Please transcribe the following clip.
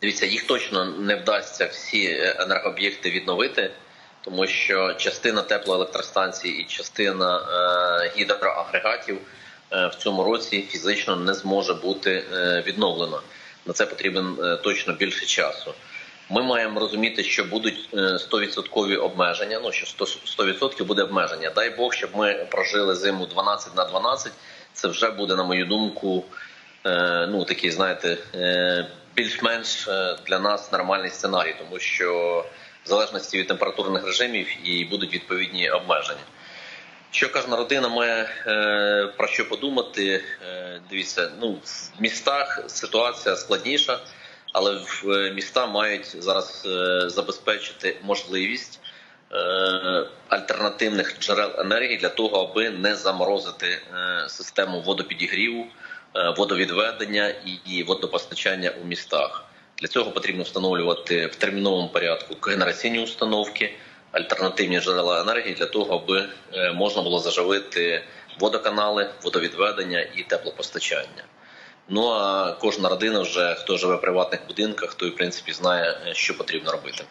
Дивіться, їх точно не вдасться всі е, енергооб'єкти відновити, тому що частина теплоелектростанцій і частина е, гідроагрегатів е, в цьому році фізично не зможе бути відновлена. На це потрібен точно більше часу. Ми маємо розуміти, що будуть е, 100% обмеження. Ну що 100 100% буде обмеження. Дай Бог, щоб ми прожили зиму 12 на 12. Це вже буде, на мою думку, ну такий, знаєте, більш-менш е, для нас нормальний сценарій, тому що в залежності від температурних режимів і будуть відповідні обмеження. Що кожна родина має е, про що подумати? Е, дивіться, ну в містах ситуація складніша, але в міста мають зараз забезпечити можливість альтернативних джерел енергії для того, аби не заморозити систему водопідігріву, водовідведення і, і водопостачання у містах. Для цього потрібно встановлювати в терміновому порядку генераційні установки, альтернативні джерела енергії для того, аби е, можна було заживити водоканали, водовідведення і теплопостачання. Ну а кожна родина, вже хто живе в приватних будинках, той в принципі знає, е, що потрібно робити.